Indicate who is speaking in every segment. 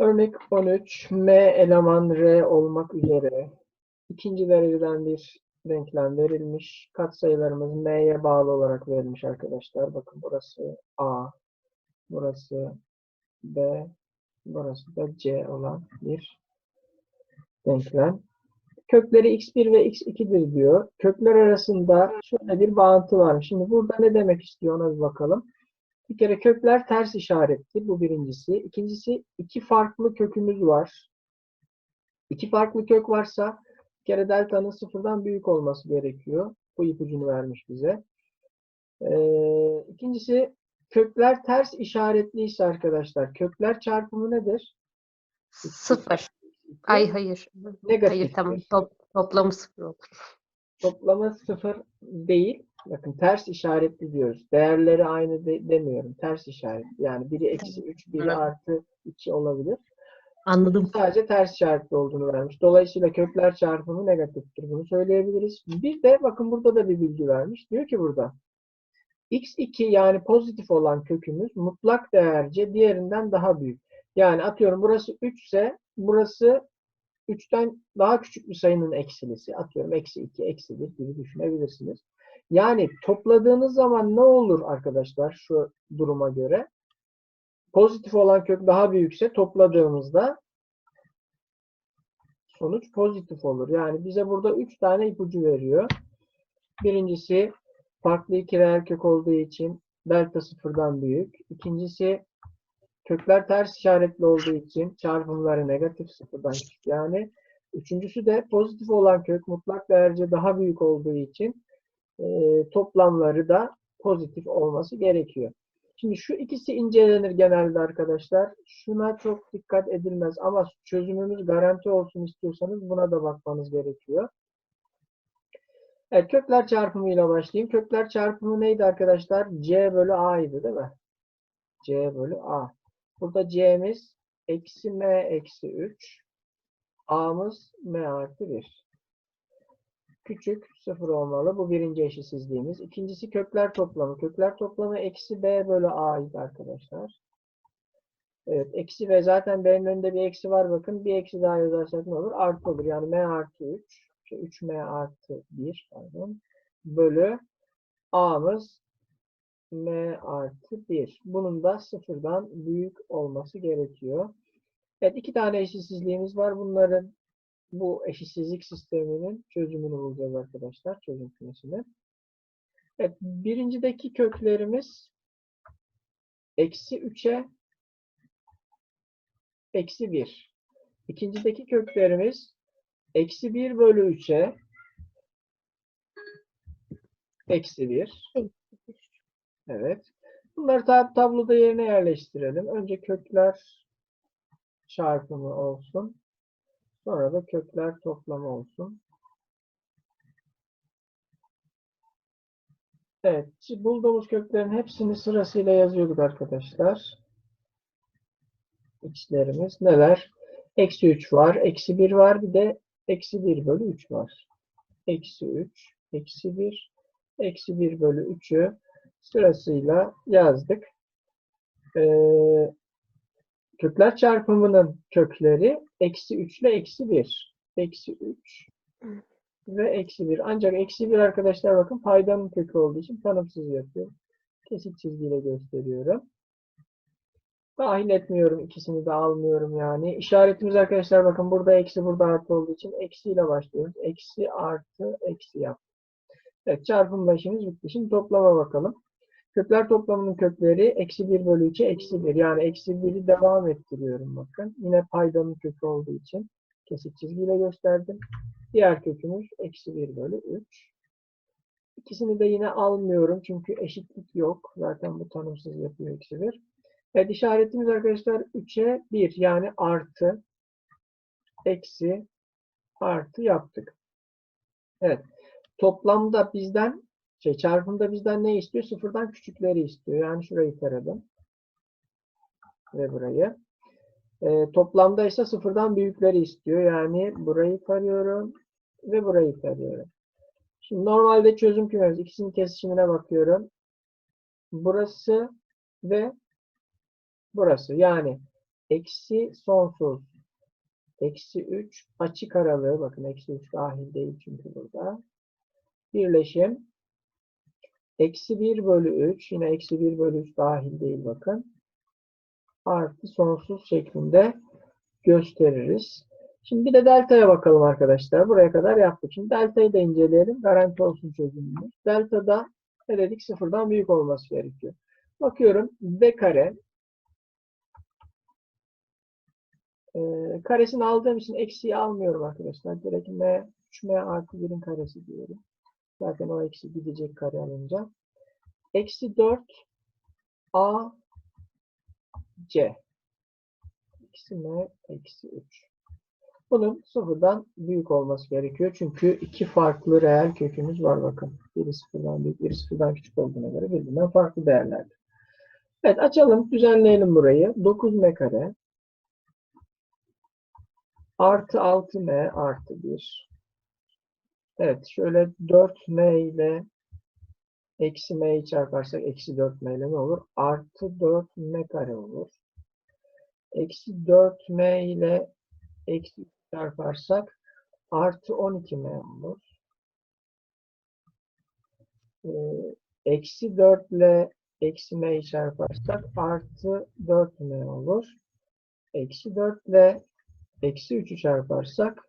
Speaker 1: Örnek 13. M eleman R olmak üzere ikinci dereceden bir denklem verilmiş. Katsayılarımız M'ye bağlı olarak verilmiş arkadaşlar. Bakın burası A, burası B, burası da C olan bir denklem. Kökleri x1 ve x2'dir diyor. Kökler arasında şöyle bir bağıntı var. Şimdi burada ne demek istiyor ona bir bakalım. Bir kere kökler ters işaretli. Bu birincisi. İkincisi iki farklı kökümüz var. İki farklı kök varsa bir kere delta'nın sıfırdan büyük olması gerekiyor. Bu ipucunu vermiş bize. Ee, ikincisi kökler ters işaretliyse arkadaşlar kökler çarpımı nedir?
Speaker 2: Sıfır. Ay hayır.
Speaker 1: Negatif.
Speaker 2: Hayır tamam. Top, toplamı sıfır olur.
Speaker 1: Toplamı sıfır değil. Bakın ters işaretli diyoruz. Değerleri aynı de- demiyorum. Ters işaret. Yani biri eksi 3, biri artı 2 olabilir.
Speaker 2: Anladım.
Speaker 1: Sadece ters işaretli olduğunu vermiş. Dolayısıyla kökler çarpımı negatiftir. Bunu söyleyebiliriz. Bir de bakın burada da bir bilgi vermiş. Diyor ki burada x2 yani pozitif olan kökümüz mutlak değerce diğerinden daha büyük. Yani atıyorum burası 3 ise burası 3'ten daha küçük bir sayının eksilisi. Atıyorum eksi 2, eksi 1 gibi düşünebilirsiniz. Yani topladığınız zaman ne olur arkadaşlar şu duruma göre? Pozitif olan kök daha büyükse topladığımızda sonuç pozitif olur. Yani bize burada 3 tane ipucu veriyor. Birincisi farklı iki reel kök olduğu için delta sıfırdan büyük. İkincisi kökler ters işaretli olduğu için çarpımları negatif sıfırdan küçük. Yani üçüncüsü de pozitif olan kök mutlak değerce daha büyük olduğu için toplamları da pozitif olması gerekiyor. Şimdi şu ikisi incelenir genelde arkadaşlar. Şuna çok dikkat edilmez ama çözümümüz garanti olsun istiyorsanız buna da bakmanız gerekiyor. Evet, kökler çarpımıyla başlayayım. Kökler çarpımı neydi arkadaşlar? C bölü A'ydı değil mi? C bölü A. Burada C'miz eksi M eksi 3. A'mız M artı 1. Küçük sıfır olmalı. Bu birinci eşitsizliğimiz. İkincisi kökler toplamı. Kökler toplamı eksi B bölü A'ydı arkadaşlar. Evet. Eksi ve zaten B'nin önünde bir eksi var. Bakın bir eksi daha yazarsak ne olur? Artı olur. Yani M artı 3. Şey, 3M artı 1 pardon. Bölü A'mız M artı 1. Bunun da sıfırdan büyük olması gerekiyor. Evet iki tane eşitsizliğimiz var. Bunların bu eşitsizlik sisteminin çözümünü bulacağız arkadaşlar. Çözüm kümesini. Evet birincideki köklerimiz eksi 3'e eksi 1. İkincideki köklerimiz eksi 1 bölü 3'e eksi 1. Evet. Bunları tab tabloda yerine yerleştirelim. Önce kökler çarpımı olsun. Sonra da kökler toplamı olsun. Evet. Bulduğumuz köklerin hepsini sırasıyla yazıyorduk arkadaşlar. X'lerimiz neler? Eksi 3 var. Eksi 1 var. Bir de eksi 1 bölü 3 var. Eksi 3. Eksi 1. Eksi 1 bölü 3'ü sırasıyla yazdık. Ee, kökler çarpımının kökleri eksi 3 ile eksi 1. Eksi 3 ve eksi 1. Ancak eksi 1 arkadaşlar bakın paydanın kökü olduğu için tanımsız yapıyor. Kesik çizgiyle gösteriyorum. Dahil etmiyorum. ikisini de almıyorum yani. İşaretimiz arkadaşlar bakın burada eksi burada artı olduğu için eksiyle başlıyoruz. Eksi artı eksi yaptık. Evet çarpımla işimiz bitti. Şimdi toplama bakalım. Kökler toplamının kökleri eksi 1 bölü 2 eksi 1. Yani eksi 1'i devam ettiriyorum bakın. Yine paydanın kökü olduğu için kesik çizgiyle gösterdim. Diğer kökümüz eksi 1 bölü 3. İkisini de yine almıyorum çünkü eşitlik yok. Zaten bu tanımsız yapıyor eksi 1. Evet işaretimiz arkadaşlar 3'e 1 yani artı eksi artı yaptık. Evet. Toplamda bizden şey çarpımda bizden ne istiyor? Sıfırdan küçükleri istiyor. Yani şurayı taradım. Ve burayı. Ee, toplamda ise sıfırdan büyükleri istiyor. Yani burayı tarıyorum ve burayı tarıyorum. Şimdi normalde çözüm kümemiz. ikisinin kesişimine bakıyorum. Burası ve burası. Yani eksi sonsuz eksi 3 açık aralığı bakın eksi 3 dahil değil çünkü burada birleşim eksi 1 bölü 3 yine eksi 1 bölü 3 dahil değil bakın artı sonsuz şeklinde gösteririz. Şimdi bir de delta'ya bakalım arkadaşlar. Buraya kadar yaptık. Şimdi delta'yı da inceleyelim. Garanti olsun çözümümüz. Delta'da ne dedik? Sıfırdan büyük olması gerekiyor. Bakıyorum. B kare Ee, karesini aldığım için eksiği almıyorum arkadaşlar. Direkt m 3m artı 1'in karesi diyorum. Zaten o eksi gidecek kare alınca. Eksi 4 a c eksi m eksi 3. Bunun sıfırdan büyük olması gerekiyor. Çünkü iki farklı reel kökümüz var bakın. Biri sıfırdan büyük, biri sıfırdan küçük olduğuna göre birbirinden farklı değerlerde. Evet açalım, düzenleyelim burayı. 9m kare artı 6m artı 1. Evet şöyle 4m ile eksi m'yi çarparsak eksi 4m ile ne olur? Artı 4m kare olur. Eksi 4m ile eksi 3 çarparsak artı 12m olur. Ee, eksi 4 ile eksi m'yi çarparsak artı 4m olur. Eksi 4 ile eksi 3'ü çarparsak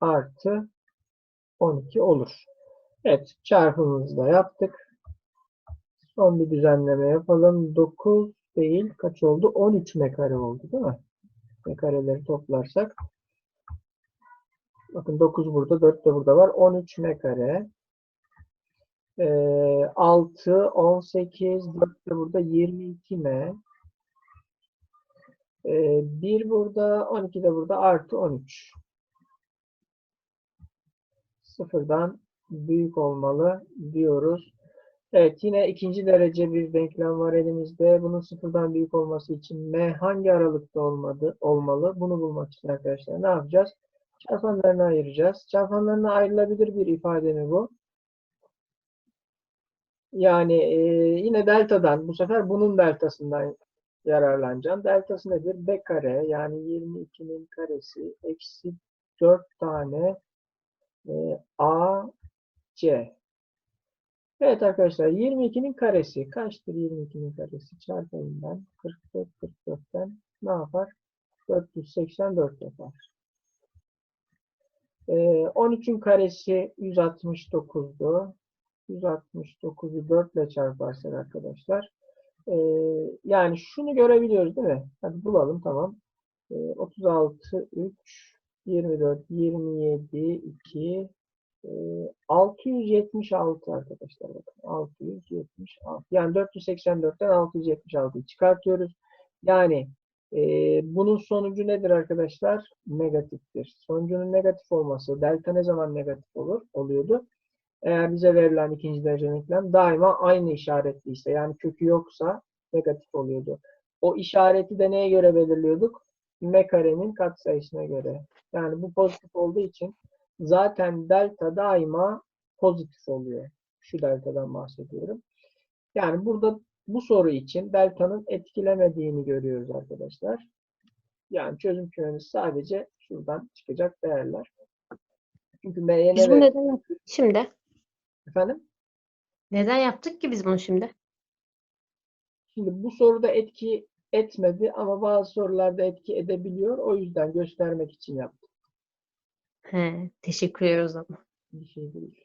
Speaker 1: artı 12 olur. Evet çarpımımızı da yaptık. Son bir düzenleme yapalım. 9 değil kaç oldu? 13 m kare oldu değil mi? M kareleri toplarsak. Bakın 9 burada 4 de burada var. 13 m kare. Ee, 6, 18, 4 de burada 22 m. Ee, 1 burada, 12 de burada artı 13. Sıfırdan büyük olmalı diyoruz. Evet yine ikinci derece bir denklem var elimizde. Bunun sıfırdan büyük olması için m hangi aralıkta olmadı, olmalı? Bunu bulmak için arkadaşlar ne yapacağız? Çarpanlarını ayıracağız. Çarpanlarına ayrılabilir bir ifade mi bu? Yani e, yine deltadan bu sefer bunun deltasından yararlanacağım. Deltası nedir? B kare yani 22'nin karesi eksi 4 tane e, A C. Evet arkadaşlar 22'nin karesi kaçtır 22'nin karesi? Çarpayım ben. 44 44'ten ne yapar? 484 yapar. E, 13'ün karesi 169'du. 169'u 4 ile çarparsak arkadaşlar ee, yani şunu görebiliyoruz değil mi? Hadi bulalım tamam. Ee, 36, 3, 24, 27, 2, e, 676 arkadaşlar bakın. 676. Yani 484'ten 676'yı çıkartıyoruz. Yani e, bunun sonucu nedir arkadaşlar? Negatiftir. Sonucunun negatif olması, delta ne zaman negatif olur? Oluyordu. Eğer bize verilen ikinci derece denklem daima aynı işaretliyse yani kökü yoksa negatif oluyordu. O işareti de neye göre belirliyorduk? M karenin katsayısına göre. Yani bu pozitif olduğu için zaten delta daima pozitif oluyor. Şu deltadan bahsediyorum. Yani burada bu soru için delta'nın etkilemediğini görüyoruz arkadaşlar. Yani çözüm kümemiz sadece şuradan çıkacak değerler. Çünkü M'ye
Speaker 2: Biz bunu neden yaptık şimdi?
Speaker 1: Efendim?
Speaker 2: Neden yaptık ki biz bunu şimdi?
Speaker 1: Şimdi bu soruda etki etmedi ama bazı sorularda etki edebiliyor. O yüzden göstermek için yaptım.
Speaker 2: He, teşekkür ederiz ama.
Speaker 1: Bir şey değil.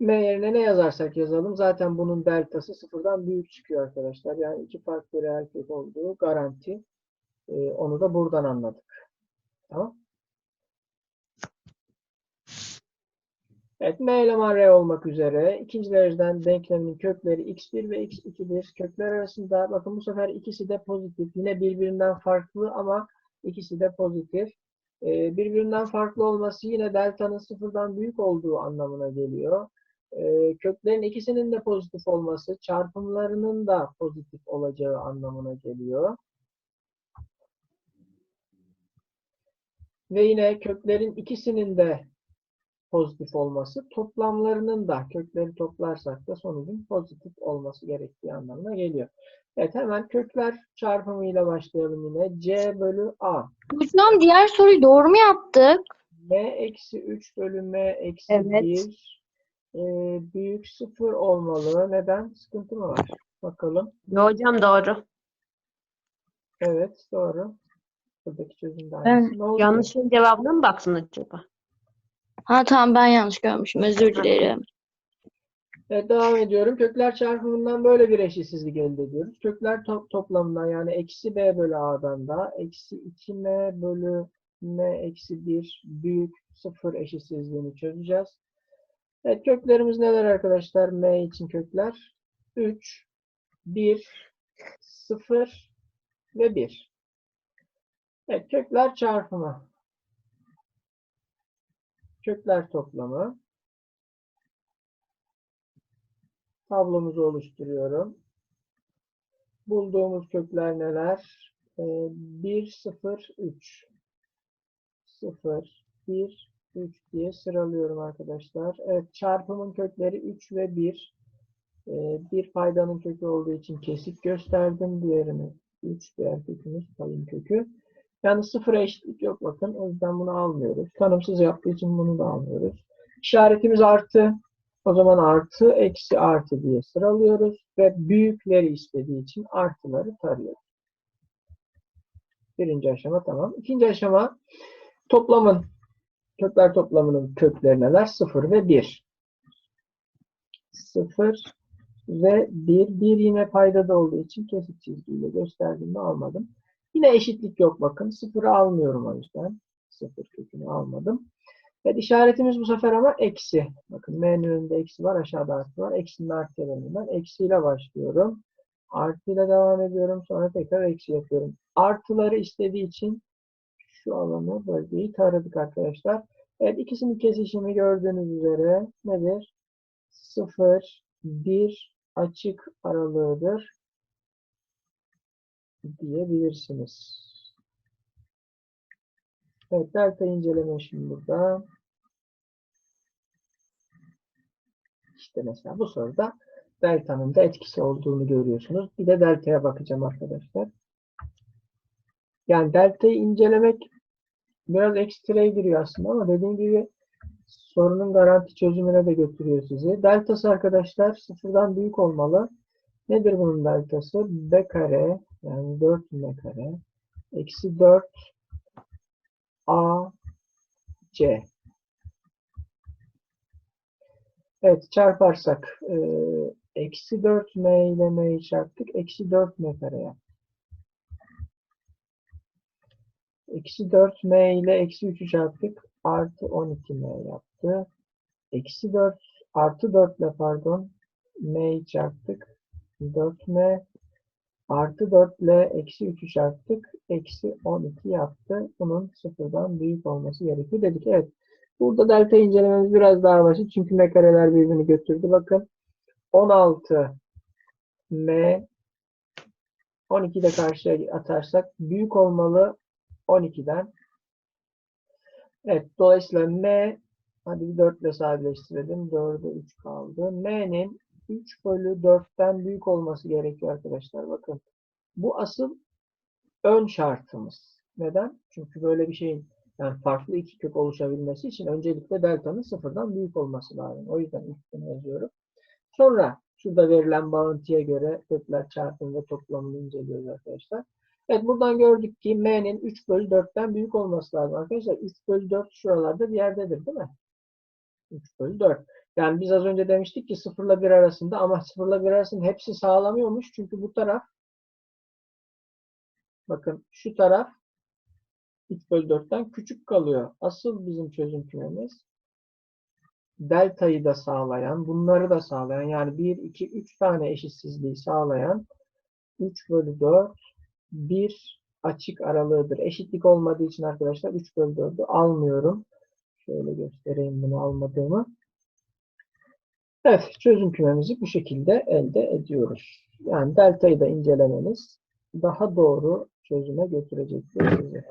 Speaker 1: M yerine ne yazarsak yazalım. Zaten bunun deltası sıfırdan büyük çıkıyor arkadaşlar. Yani iki farklı reel kök olduğu garanti. Ee, onu da buradan anladık. Tamam. Evet, M eleman R olmak üzere ikinci dereceden denklemin kökleri x1 ve x2'dir. Kökler arasında bakın bu sefer ikisi de pozitif. Yine birbirinden farklı ama ikisi de pozitif. Ee, birbirinden farklı olması yine delta'nın sıfırdan büyük olduğu anlamına geliyor. Ee, köklerin ikisinin de pozitif olması çarpımlarının da pozitif olacağı anlamına geliyor. Ve yine köklerin ikisinin de pozitif olması toplamlarının da kökleri toplarsak da sonucun pozitif olması gerektiği anlamına geliyor. Evet hemen kökler çarpımıyla başlayalım yine. C bölü A.
Speaker 3: Hocam diğer soruyu doğru mu yaptık?
Speaker 1: M eksi 3 bölü M eksi
Speaker 3: Evet.
Speaker 1: 1 e, büyük 0 olmalı. Neden? Sıkıntı mı var? Bakalım.
Speaker 2: Yo hocam doğru.
Speaker 1: Evet doğru. Buradaki çözüm de aynısı. Oldu?
Speaker 2: Yanlışın cevabına mı baksın acaba?
Speaker 3: Ha tamam ben yanlış görmüşüm. Özür dilerim.
Speaker 1: Evet, devam ediyorum. Kökler çarpımından böyle bir eşitsizlik elde ediyoruz. Kökler to- toplamından yani eksi b bölü a'dan da eksi 2m bölü m eksi 1 büyük 0 eşitsizliğini çözeceğiz. Evet köklerimiz neler arkadaşlar? m için kökler 3, 1, 0 ve 1. Evet kökler çarpımı. Kökler toplamı. tablomuzu oluşturuyorum. Bulduğumuz kökler neler? Ee, 1, 0, 3. 0, 1, 3 diye sıralıyorum arkadaşlar. Evet, çarpımın kökleri 3 ve 1. Ee, bir paydanın kökü olduğu için kesik gösterdim. Diğerini 3, diğer kökümüz payın kökü. Yani sıfıra eşitlik yok bakın. O yüzden bunu almıyoruz. Tanımsız yaptığı için bunu da almıyoruz. İşaretimiz artı. O zaman artı, eksi, artı diye sıralıyoruz ve büyükleri istediği için artıları tarıyoruz. Birinci aşama tamam. İkinci aşama toplamın, kökler toplamının kökleri neler? 0 ve 1. 0 ve 1. 1 yine paydada olduğu için kesik çizgiyle gösterdiğimi almadım. Yine eşitlik yok bakın. 0'ı almıyorum o yüzden. 0 kökünü almadım. Evet işaretimiz bu sefer ama eksi. Bakın M'nin önünde eksi var, aşağıda artı var. Eksinin artıya bölümünden. Eksiyle başlıyorum. Artıyla devam ediyorum. Sonra tekrar eksi yapıyorum. Artıları istediği için şu alanı, bölgeyi taradık arkadaşlar. Evet ikisinin kesişimi gördüğünüz üzere nedir? 0, 1 açık aralığıdır diyebilirsiniz. Evet, delta inceleme şimdi burada. İşte mesela bu soruda delta'nın da etkisi olduğunu görüyorsunuz. Bir de delta'ya bakacağım arkadaşlar. Yani delta'yı incelemek biraz ekstraya giriyor aslında ama dediğim gibi sorunun garanti çözümüne de götürüyor sizi. Deltası arkadaşlar sıfırdan büyük olmalı. Nedir bunun deltası? B kare yani 4m kare eksi 4 A, C. Evet çarparsak e, eksi 4m ile m'yi çarptık. Eksi 4m kare yaptı. Eksi 4m ile eksi 3'ü çarptık. Artı 12m yaptı. Eksi 4 artı 4 ile pardon m'yi çarptık. 4m Artı 4 ile eksi 3'ü çarptık. Eksi 12 yaptı. Bunun sıfırdan büyük olması gerekiyor dedik. Evet. Burada delta incelememiz biraz daha basit. Çünkü m kareler birbirini götürdü. Bakın. 16 m 12 de karşıya atarsak büyük olmalı 12'den. Evet. Dolayısıyla m hadi bir 4 ile sadeleştirelim. 4'e 3 kaldı. m'nin 3 bölü 4'ten büyük olması gerekiyor arkadaşlar. Bakın. Bu asıl ön şartımız. Neden? Çünkü böyle bir şeyin yani farklı iki kök oluşabilmesi için öncelikle delta'nın sıfırdan büyük olması lazım. O yüzden üstünü yazıyorum. Sonra şurada verilen bağıntıya göre kökler çarpımı ve toplamını inceliyoruz arkadaşlar. Evet buradan gördük ki m'nin 3 bölü 4'ten büyük olması lazım arkadaşlar. 3 bölü 4 şuralarda bir yerdedir değil mi? 3 bölü 4. Yani biz az önce demiştik ki 0 ile 1 arasında ama 0 ile 1 arasında hepsi sağlamıyormuş. Çünkü bu taraf bakın şu taraf 3 bölü 4'ten küçük kalıyor. Asıl bizim çözüm kümemiz delta'yı da sağlayan, bunları da sağlayan yani 1, 2, 3 tane eşitsizliği sağlayan 3 bölü 4 bir açık aralığıdır. Eşitlik olmadığı için arkadaşlar 3 bölü 4'ü almıyorum. Şöyle göstereyim bunu almadığımı. Evet, çözüm kümemizi bu şekilde elde ediyoruz. Yani delta'yı da incelemeniz daha doğru çözüme götürecektir sizi.